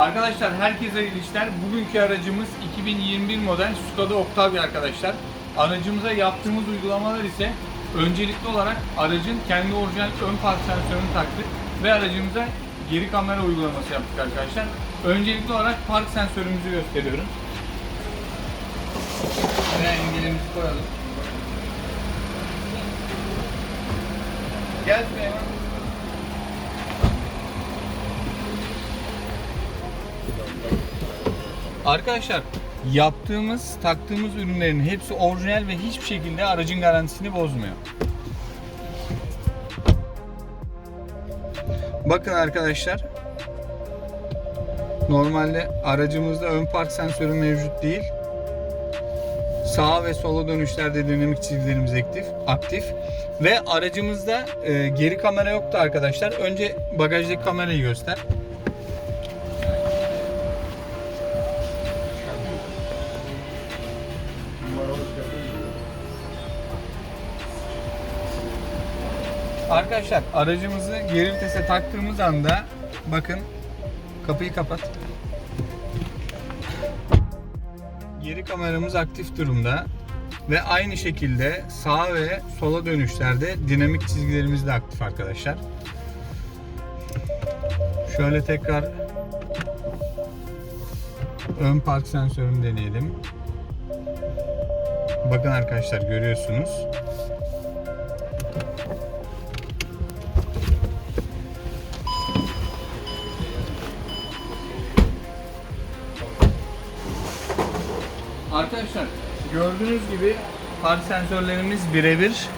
Arkadaşlar herkese hayırlı işler. Bugünkü aracımız 2021 model Skoda Octavia arkadaşlar. Aracımıza yaptığımız uygulamalar ise öncelikli olarak aracın kendi orijinal ön park sensörünü taktık ve aracımıza geri kamera uygulaması yaptık arkadaşlar. Öncelikli olarak park sensörümüzü gösteriyorum. Ve engelimizi koyalım. Gel Süleyman. Arkadaşlar yaptığımız, taktığımız ürünlerin hepsi orijinal ve hiçbir şekilde aracın garantisini bozmuyor. Bakın arkadaşlar. Normalde aracımızda ön park sensörü mevcut değil. Sağa ve sola dönüşlerde dinamik çizgilerimiz aktif. aktif. Ve aracımızda e, geri kamera yoktu arkadaşlar. Önce bagajdaki kamerayı göster. Arkadaşlar aracımızı geri vitese taktığımız anda bakın kapıyı kapat. Geri kameramız aktif durumda ve aynı şekilde sağa ve sola dönüşlerde dinamik çizgilerimiz de aktif arkadaşlar. Şöyle tekrar ön park sensörünü deneyelim. Bakın arkadaşlar görüyorsunuz. Arkadaşlar gördüğünüz gibi park sensörlerimiz birebir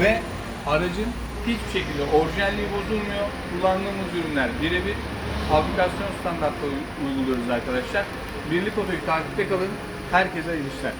ve aracın hiçbir şekilde orijinalliği bozulmuyor. Kullandığımız ürünler birebir fabrikasyon standartları uyguluyoruz arkadaşlar. Birlik Oto'yu takipte kalın. Herkese hayırlı işler.